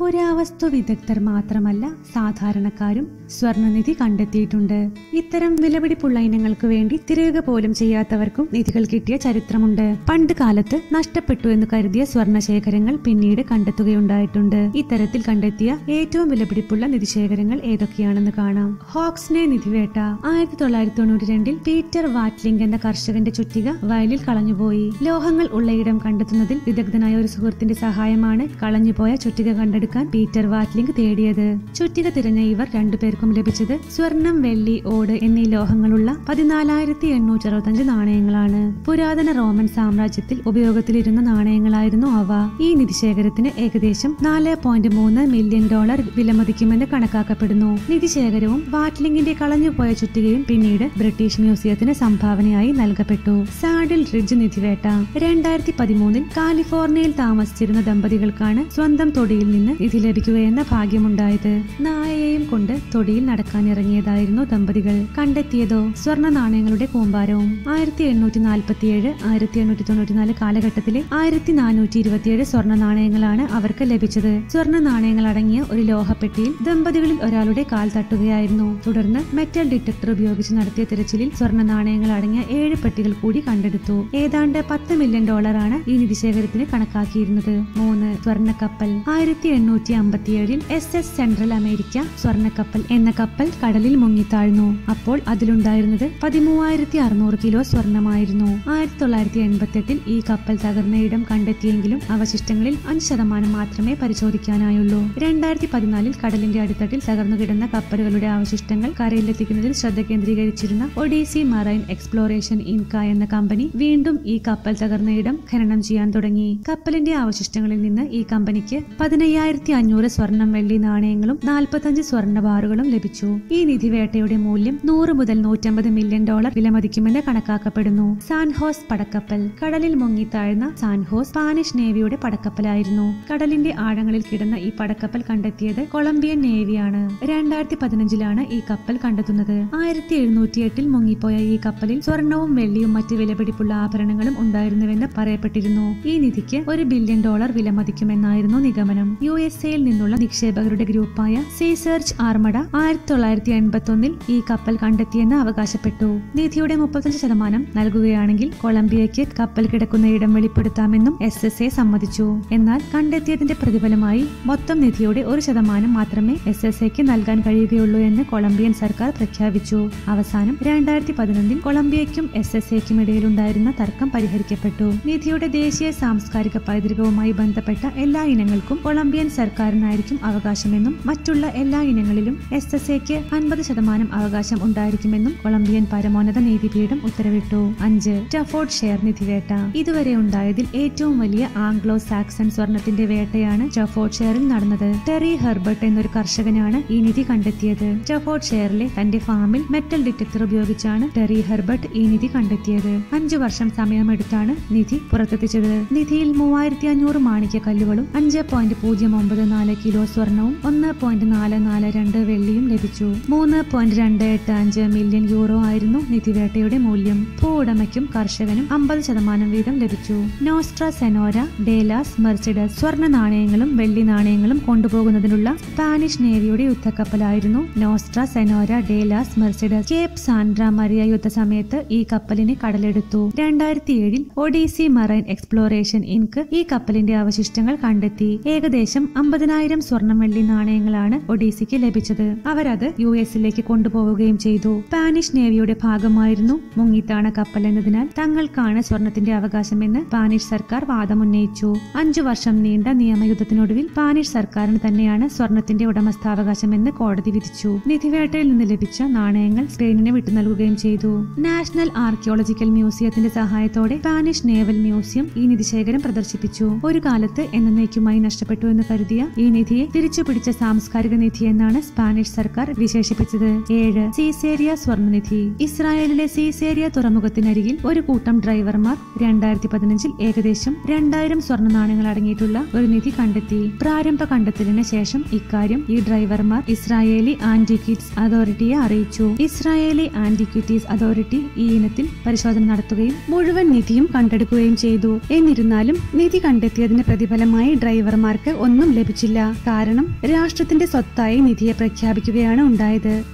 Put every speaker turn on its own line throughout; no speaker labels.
പുരാവസ്തു വിദഗ്ധർ മാത്രമല്ല സാധാരണക്കാരും സ്വർണനിധി കണ്ടെത്തിയിട്ടുണ്ട്. ഇത്തരം വിലപിടിപ്പുള്ള ഇനങ്ങൾക്ക് വേണ്ടി തിരയുക പോലും ചെയ്യാത്തവർക്കും നിധികൾ കിട്ടിയ ചരിത്രമുണ്ട്. പണ്ട് കാലത്ത് നഷ്ടപ്പെട്ടു എന്ന് കരുതിയ സ്വർണ ശേഖരങ്ങൾ പിന്നീട് കണ്ടെത്തുകയുണ്ടായിട്ടുണ്ട്. ഇത്തരത്തിൽ കണ്ടെത്തിയ ഏറ്റവും വിലപിടിപ്പുള്ള നിധിശേഖരങ്ങൾ ഏതൊക്കെയാണെന്ന് കാണാം. ഹോക്സ്നെ നിധിവേട്ട ആയിരത്തി തൊള്ളായിരത്തി തൊണ്ണൂറ്റി രണ്ടിൽ പീറ്റർ വാറ്റ്ലിംഗ് എന്ന കർഷകന്റെ ചുറ്റിക വയലിൽ കളഞ്ഞുപോയി. ലോഹങ്ങൾ ഉള്ളയിടം കണ്ടെത്തുന്നതിൽ വിദഗ്ധനായ ഒരു സുഹൃത്തിന്റെ സഹായമാണ് കളഞ്ഞുപോയ ചുറ്റിക കണ്ടെടുക്കാൻ പീറ്റർ വാറ്റ്ലിംഗ് തേടിയത്. ചുറ്റിക തിരഞ്ഞ ഇവർ രണ്ടുപേർക്കും ലഭിച്ചത് സ്വർണം വെള്ളി ഓട് എന്നീ ലോഹങ്ങളുള്ള പതിനാലായിരത്തി എണ്ണൂറ്റി അറുപത്തഞ്ച് നാണയങ്ങളാണ്. പുരാതന റോമൻ സാമ്രാജ്യത്തിൽ ഉപയോഗത്തിലിരുന്ന നാണയങ്ങളായിരുന്നു അവ. ഈ നിധിശേഖരത്തിന് ഏകദേശം നാല് പോയിന്റ് മൂന്ന് മില്യൺ ഡോളർ വിലമതിക്കുമെന്ന് കണക്കാക്കപ്പെടുന്നു. നിധിശേഖരവും വാറ്റ്ലിംഗിന്റെ കളഞ്ഞുപോയ ചുറ്റികയും പിന്നീട് ബ്രിട്ടീഷ് മ്യൂസിയത്തിന് സംഭാവനയായി നൽകപ്പെട്ടു. സാഡിൽ റിഡ്ജ് നിധിവേട്ട. രണ്ടായിരത്തി പതിമൂന്നിൽ കാലിഫോർണിയയിൽ താമസിച്ചിരുന്ന ദമ്പതികൾക്കാണ് സ്വന്തം തൊടിയിൽ നിന്ന് നിധി ലഭിക്കുകയെന്ന ഭാഗ്യമുണ്ടായത്. നായയെയും കൊണ്ട് തൊടിയിൽ നടക്കാനിറങ്ങിയതായിരുന്നു ദമ്പതികൾ. കണ്ടെത്തിയതോ? സ്വർണ നാണയങ്ങളുടെ കൂമ്പാരവും. ആയിരത്തി എണ്ണൂറ്റി നാൽപ്പത്തിയേഴ് ആയിരത്തി എണ്ണൂറ്റി തൊണ്ണൂറ്റിനാല് കാലഘട്ടത്തിലെ ആയിരത്തി നാനൂറ്റി ഇരുപത്തിയേഴ് സ്വർണ നാണയങ്ങളാണ് അവർക്ക് ലഭിച്ചത്. സ്വർണ നാണയങ്ങൾ അടങ്ങിയ ഒരു ലോഹപ്പെട്ടിയിൽ ദമ്പതികളിൽ ഒരാളുടെ കാൽ തട്ടുകയായിരുന്നു. തുടർന്ന് മെറ്റൽ ഡിറ്റക്ടർ ഉപയോഗിച്ച് നടത്തിയ തിരച്ചിലിൽ സ്വർണ നാണയങ്ങൾ അടങ്ങിയ ഏഴ് പെട്ടികൾ കൂടി കണ്ടെടുത്തു. ഏതാണ്ട് പത്ത് മില്യൺ ഡോളറാണ് ഈ നിധിശേഖരത്തിന് കണക്കാക്കിയിരുന്നത്. മൂന്ന് സ്വർണ കപ്പൽ ആയിരത്തി എണ്ണൂറ്റി അമ്പത്തിയേഴിൽ എസ് എസ് സെൻട്രൽ അമേരിക്ക സ്വർണക്കപ്പൽ എന്ന കപ്പൽ കടലിൽ മുങ്ങിത്താഴ്ന്നു. അപ്പോൾ അതിലുണ്ടായിരുന്നത് പതിമൂവായിരത്തി അറുന്നൂറ് കിലോ സ്വർണമായിരുന്നു. ആയിരത്തി തൊള്ളായിരത്തി എൺപത്തി എട്ടിൽ ഈ കപ്പൽ തകർന്ന ഇടം കണ്ടെത്തിയെങ്കിലും അവശിഷ്ടങ്ങളിൽ അഞ്ച് ശതമാനം മാത്രമേ പരിശോധിക്കാനായുള്ളൂ. രണ്ടായിരത്തി പതിനാലിൽ കടലിന്റെ അടിത്തട്ടിൽ തകർന്നു കിടന്ന കപ്പലുകളുടെ അവശിഷ്ടങ്ങൾ കരയിലെത്തിക്കുന്നതിൽ ശ്രദ്ധ കേന്ദ്രീകരിച്ചിരുന്ന ഒഡീസി മറൈൻ എക്സ്പ്ലോറേഷൻ ഇൻക എന്ന കമ്പനി വീണ്ടും ഈ കപ്പൽ തകർന്ന ഇടം ഖനനം ചെയ്യാൻ തുടങ്ങി. കപ്പലിന്റെ അവശിഷ്ടങ്ങളിൽ നിന്ന് ഈ കമ്പനിക്ക് പതിനയ്യായിരത്തി അഞ്ഞൂറ് സ്വർണം വെള്ളി നാണയങ്ങളും നാൽപ്പത്തഞ്ച് സ്വർണ ബാറുകളും ലഭിച്ചു. ഈ നിധിവേട്ടയുടെ മൂല്യം നൂറ് മുതൽ നൂറ്റമ്പത് മില്യൺ ഡോളർ വിലമതിക്കുമെന്ന് കണക്കാക്കപ്പെടുന്നു. സാൻഹോസ് പടക്കപ്പൽ. കടലിൽ മുങ്ങിത്താഴ്ന്ന സാൻഹോസ് സ്പാനിഷ് നേവിയുടെ പടക്കപ്പലായിരുന്നു. കടലിന്റെ ആഴങ്ങളിൽ കിടന്ന ഈ പടക്കപ്പൽ കണ്ടെത്തിയത് കൊളംബിയൻ നേവിയാണ്. രണ്ടായിരത്തി പതിനഞ്ചിലാണ് ഈ കപ്പൽ കണ്ടെത്തുന്നത്. ആയിരത്തി എഴുന്നൂറ്റി എട്ടിൽ മുങ്ങിപ്പോയ ഈ കപ്പലിൽ സ്വർണവും വെള്ളിയും മറ്റ് വിലപിടിപ്പുള്ള ആഭരണങ്ങളും ഉണ്ടായിരുന്നുവെന്ന് പറയപ്പെട്ടിരുന്നു. ഈ നിധിക്ക് ഒരു ബില്യൺ ഡോളർ വിലമതിക്കുമെന്നായിരുന്നു നിഗമനം. യു എസ് നിന്നുള്ള നിക്ഷേപകരുടെ ഗ്രൂപ്പായ സീസെർച്ച് ആർമഡ ആയിരത്തി തൊള്ളായിരത്തി എൺപത്തി ഒന്നിൽ ഈ കപ്പൽ കണ്ടെത്തിയെന്ന് അവകാശപ്പെട്ടു. നിധിയുടെ മുപ്പത്തഞ്ച് ശതമാനം നൽകുകയാണെങ്കിൽ കൊളംബിയയ്ക്ക് കപ്പൽ കിടക്കുന്ന ഇടം വെളിപ്പെടുത്താമെന്നും എസ് എസ് എ സമ്മതിച്ചു. എന്നാൽ കണ്ടെത്തിയതിന്റെ പ്രതിഫലമായി മൊത്തം നിധിയുടെ ഒരു ശതമാനം മാത്രമേ എസ് എസ് എക്ക് നൽകാൻ കഴിയുകയുള്ളൂ എന്ന് കൊളംബിയൻ സർക്കാർ പ്രഖ്യാപിച്ചു. അവസാനം രണ്ടായിരത്തി പതിനൊന്നിൽ കൊളംബിയയ്ക്കും എസ് എസ് എക്കും ഇടയിലുണ്ടായിരുന്ന തർക്കം പരിഹരിക്കപ്പെട്ടു. നിധിയുടെ ദേശീയ സാംസ്കാരിക പൈതൃകവുമായി ബന്ധപ്പെട്ട എല്ലാ ഇനങ്ങൾക്കും കൊളംബിയൻ സർക്കാരിനായിരിക്കും അവകാശമെന്നും മറ്റുള്ള എല്ലാ ഇനങ്ങളിലും എസ് എസ് എക്ക് അൻപത് ശതമാനം അവകാശം ഉണ്ടായിരിക്കുമെന്നും കൊളംബിയൻ പരമോന്നത നീതിപീഠം ഉത്തരവിട്ടു. അഞ്ച് ടഫോർഡ് ഷെയർ നിധി വേട്ട ഇതുവരെ ഉണ്ടായതിൽ ഏറ്റവും വലിയ ആംഗ്ലോ സാക്സൺ സ്വർണത്തിന്റെ വേട്ടയാണ് ടഫോർഡ് ഷെയറിൽ നടന്നത്. ടെറി ഹെർബർട്ട് എന്നൊരു കർഷകനാണ് ഈ നിധി കണ്ടെത്തിയത്. ടഫോർഡ് ഷെയറിലെ തന്റെ ഫാമിൽ മെറ്റൽ ഡിറ്റക്ടർ ഉപയോഗിച്ചാണ് ടെറി ഹെർബർട്ട് ഈ നിധി കണ്ടെത്തിയത്. അഞ്ചു വർഷം സമയമെടുത്താണ് നിധി പുറത്തെത്തിച്ചത്. നിധിയിൽ മൂവായിരത്തി അഞ്ഞൂറ് മാണിക്യ കല്ലുകളും അഞ്ച് പോയിന്റ് പൂജ്യം ഒമ്പത് നാല് കിലോ സ്വർണവും ഒന്ന് പോയിന്റ് നാല് നാല് രണ്ട് വെള്ളിയും ലഭിച്ചു. മൂന്ന് പോയിന്റ് രണ്ട് എട്ട് അഞ്ച് മില്യൺ യൂറോ ആയിരുന്നു നിധിവേട്ടയുടെ മൂല്യം. ഭൂ ഉടമയ്ക്കും കർഷകനും അമ്പത് ശതമാനം വീതം ലഭിച്ചു. നോസ്ട്ര സെനോര ഡേലാസ് മെർസിഡസ് സ്വർണ നാണയങ്ങളും വെള്ളി നാണയങ്ങളും കൊണ്ടുപോകുന്നതിനുള്ള സ്പാനിഷ് നേവിയുടെ യുദ്ധക്കപ്പലായിരുന്നു Nuestra Senora de las Mercedes. Cape Santa Maria യുദ്ധസമയത്ത് ഈ കപ്പലിനെ കടലെടുത്തു. രണ്ടായിരത്തി ഏഴിൽ ഒഡീസി മറൈൻ എക്സ്പ്ലോറേഷൻ ഇൻക് ഈ കപ്പലിന്റെ അവശിഷ്ടങ്ങൾ കണ്ടെത്തി. ഏകദേശം അമ്പതിനായിരം സ്വർണം വെള്ളി നാണയങ്ങളാണ് ഒഡീസിക്ക് ലഭിച്ചത്. അവരത് യു എസിലേക്ക് കൊണ്ടുപോവുകയും ചെയ്തു. സ്പാനിഷ് നേവിയുടെ ഭാഗമായിരുന്നു മുങ്ങിത്താണ കപ്പൽ എന്നതിനാൽ തങ്ങൾക്കാണ് സ്വർണത്തിന്റെ അവകാശമെന്ന് സ്പാനിഷ് സർക്കാർ വാദമുന്നയിച്ചു. അഞ്ചു വർഷം നീണ്ട നിയമയുദ്ധത്തിനൊടുവിൽ സ്പാനിഷ് സർക്കാരിന് തന്നെയാണ് സ്വർണത്തിന്റെ ഉടമസ്ഥാവകാശമെന്ന് കോടതി വിധിച്ചു. നിധിവേട്ടയിൽ നിന്ന് ലഭിച്ച നാണയങ്ങൾ സ്പെയിനിന് വിട്ടു നൽകുകയും ചെയ്തു. നാഷണൽ ആർക്കിയോളജിക്കൽ മ്യൂസിയത്തിന്റെ സഹായത്തോടെ സ്പാനിഷ് നേവൽ മ്യൂസിയം ഈ നിധിശേഖരം പ്രദർശിപ്പിച്ചു. ഒരു കാലത്ത് എന്നേക്കുമായി നഷ്ടപ്പെട്ടു എന്ന് കരുതിയ ഈ നിധിയെ തിരിച്ചു പിടിച്ച സാംസ്കാരിക നിധി എന്നാണ് സ്പാനിഷ് സർക്കാർ വിശേഷിപ്പിച്ചത്. ഏഴ്. സീസേരിയ സ്വർണനിധി ഇസ്രായേലിലെ സീസേരിയ തുറമുഖത്തിനരികിൽ ഒരു കൂട്ടം ഡ്രൈവർമാർ രണ്ടായിരത്തി പതിനഞ്ചിൽ ഏകദേശം രണ്ടായിരം സ്വർണ നാണയങ്ങൾ അടങ്ങിയിട്ടുള്ള ഒരു നിധി കണ്ടെത്തി. പ്രാരംഭ കണ്ടെത്തലിന് ശേഷം ഇക്കാര്യം ഈ ഡ്രൈവർമാർ ഇസ്രായേലി ആന്റിക്വിറ്റീസ് അതോറിറ്റിയെ അറിയിച്ചു. ഇസ്രായേലി ആന്റിക്വിറ്റീസ് അതോറിറ്റി ഈ ഇനത്തിൽ പരിശോധന നടത്തുകയും മുഴുവൻ നിധിയും കണ്ടെടുക്കുകയും ചെയ്തു. എന്നിരുന്നാലും നിധി കണ്ടെത്തിയതിന് പ്രതിഫലമായി ഡ്രൈവർമാർക്ക് ഒന്നും ലഭിച്ചില്ല. കാരണം രാഷ്ട്രത്തിന്റെ സ്വത്തായി നിധിയെ പ്രഖ്യാപിക്കുകയാണ് ഉണ്ടായത്.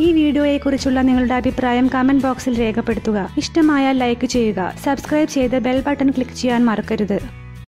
ഈ വീഡിയോയെക്കുറിച്ചുള്ള നിങ്ങളുടെ അഭിപ്രായം കമന്റ് ബോക്സിൽ രേഖപ്പെടുത്തുക. ഇഷ്ടമായാൽ ലൈക്ക് ചെയ്യുക. സബ്സ്ക്രൈബ് ചെയ്ത് ബെൽ ബട്ടൺ ക്ലിക്ക് ചെയ്യാൻ മറക്കരുത്.